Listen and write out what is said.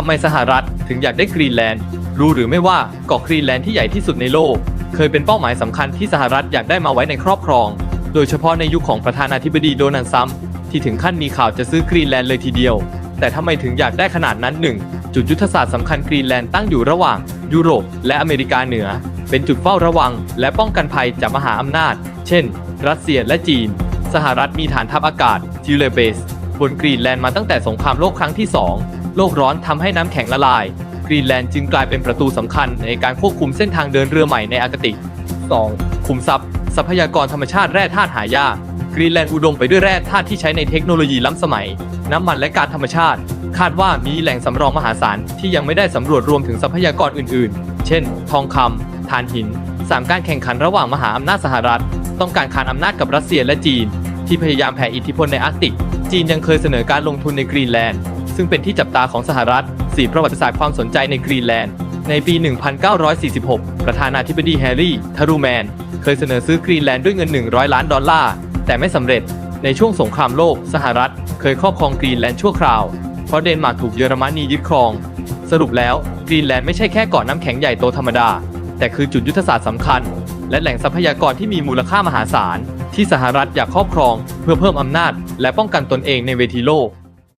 ทำไมสหรัฐถึงอยากได้กรีนแลนด์ รู้หรือไม่ว่าเกาะกรีนแลนด์ที่ใหญ่ที่สุดในโลก เคยเป็นเป้าหมายสำคัญที่สหรัฐอยากได้มาไว้ในครอบครอง โดยเฉพาะในยุคของประธานาธิบดีโดนัลด์ทรัมป์ที่ถึงขั้นมีข่าวจะซื้อกรีนแลนด์เลยทีเดียว แต่ทำไมถึงอยากได้ขนาดนั้นหนึ่งจุดยุทธศาสตร์สำคัญกรีนแลนด์ตั้งอยู่ระหว่าง ยุโรปและอเมริกาเหนือ เป็นจุดเฝ้าระวัง และป้องกันภัยจากมหาอำนาจ เช่น รัสเซียและจีน สหรัฐมีฐานทัพอากาศทิเลเบส บนกรีนแลนด์มาตั้งแต่สงครามโลกครั้งที่ 2 โลกร้อนทำให้น้ำแข็งละลาย กรีนแลนด์จึงกลายเป็นประตูสำคัญในการควบคุมเส้นทางเดินเรือใหม่ในอาร์กติก 2. ขุมทรัพย์ ทรัพยากรธรรมชาติแร่ธาตุหายากกรีนแลนด์อุดมไปด้วยแร่ธาตุที่ใช้ในเทคโนโลยีล้ำสมัย น้ำมันและก๊าซธรรมชาติ คาดว่ามีแหล่งสำรองมหาศาลที่ยังไม่ได้สำรวจรวมถึงทรัพยากรอื่นๆ เช่น ทองคำถ่านหิน3การแข่งขันระหว่างมหาอำนาจสหรัฐ ต้องการขานอำนาจกับรัสเซียและจีน ที่พยายามแผ่อิทธิพลในอาร์กติก จีนยังเคยเสนอการลงทุนในกรีนแลนด์ ซึ่งเป็นที่จับตาของสหรัฐ4ประวัติศาสตร์ความสนใจในกรีนแลนด์ ในปี 1946 ประธานาธิบดีแฮร์รี่ ทารูแมน เคยเสนอซื้อกรีนแลนด์ด้วยเงิน 100 ล้านดอลลาร์ แต่ไม่สำเร็จ ในช่วงสงครามโลก สหรัฐ เคยครอบครองกรีนแลนด์ชั่วคราว เพราะเดนมาร์กถูกเยอรมนียึดครอง สรุปแล้วกรีนแลนด์ไม่ใช่แค่เกาะน้ำแข็งใหญ่โตธรรมดา แต่คือจุดยุทธศาสตร์สำคัญ และแหล่งทรัพยากรที่มีมูลค่ามหาศาลที่สหรัฐอยากครอบครอง เพื่อเพิ่มอำนาจ และป้องกันตนเองในเวทีโลก